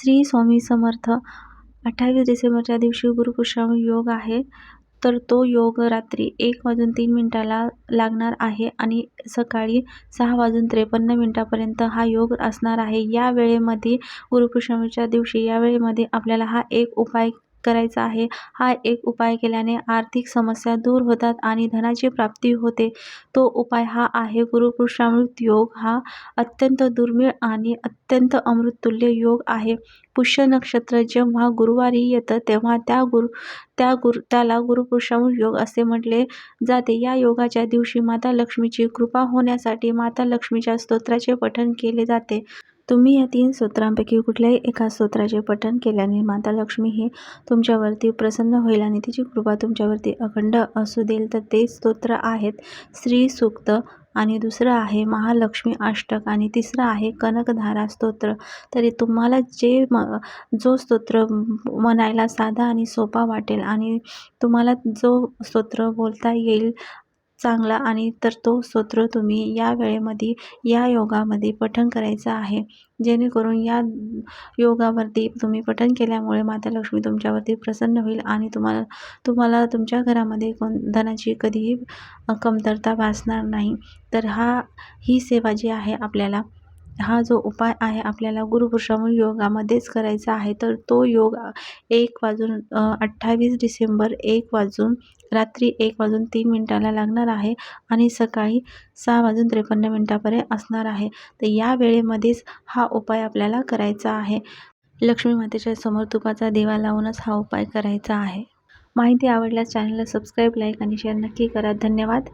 श्री स्वामी समर्थ. अठ्ठावीस डिसेंबरच्या दिवशी गुरुपुष्याम योग आहे. तर तो योग रात्री एक वाजून तीन मिनटाला लागणार आहे आणि सकाळी सहा वाजून त्रेपन्न मिनटापर्यंत हा योग असणार आहे. या वेळेमध्ये गुरुपुष्यमीच्या दिवशी या वेळेमध्ये आपल्याला हा एक उपाय करायचा आहे. हा एक उपाय केल्याने आर्थिक समस्या दूर होतात आणि धनाची प्राप्ती होते. तो उपाय हा आहे गुरुपुरुषामृत योग. हा अत्यंत दुर्मिळ आणि अत्यंत अमृततुल्य योग आहे. पुष्य नक्षत्र जेव्हा गुरुवारी येतं तेव्हा त्या गुरु त्या गुरु त्याला गुरुपुरुषामृत योग असे म्हटले जाते. या योगाच्या दिवशी माता लक्ष्मीची कृपा होण्यासाठी माता लक्ष्मीच्या स्तोत्राचे पठण केले जाते. तुम्ही या तीन स्तोत्रांपैकी कुठल्याही एका स्तोत्राचे पठण केल्याने माता लक्ष्मी ही तुमच्यावरती प्रसन्न होईल आणि तिची कृपा तुमच्यावरती अखंड असू देईल. तर ते स्तोत्र आहेत श्री सूक्त आणि दुसरं आहे महालक्ष्मी अष्टक आणि तिसरं आहे कनकधारा स्तोत्र. तरी तुम्हाला जे म जो स्तोत्र म्हणायला साधा आणि सोपा वाटेल आणि तुम्हाला जो स्तोत्र बोलता येईल चांगला आणि तर तो स्तोत्र तुम्ही या वेळेमध्ये या योगामध्ये पठण करायचं आहे. जेणेकरून या योगावरती तुम्ही पठण केल्यामुळे माता लक्ष्मी तुमच्यावरती प्रसन्न होईल आणि तुम्हाला तुम्हाला तुमच्या घरामध्ये कोण धनाची कधीही कमतरता भासणार नाही. तर हा ही सेवा जी आहे आपल्याला हा जो उपाय आहे आपल्याला गुरुपुरुषामूल योगामध्येच करायचा आहे तर तो योग एक वाजून अठ्ठावीस डिसेंबर एक वाजून रात्री एक वाजून तीन मिनटाला लागणार आहे आणि सकाळी सहा वाजून त्रेपन्न मिनटापर्यंत असणार आहे. तर या वेळेमध्येच हा उपाय आपल्याला करायचा आहे. लक्ष्मी मातेच्या समोर तुपाचा दिवा लावूनच हा उपाय करायचा आहे. माहिती आवडल्यास चॅनलला सबस्क्राईब लाईक आणि शेअर नक्की करा. धन्यवाद.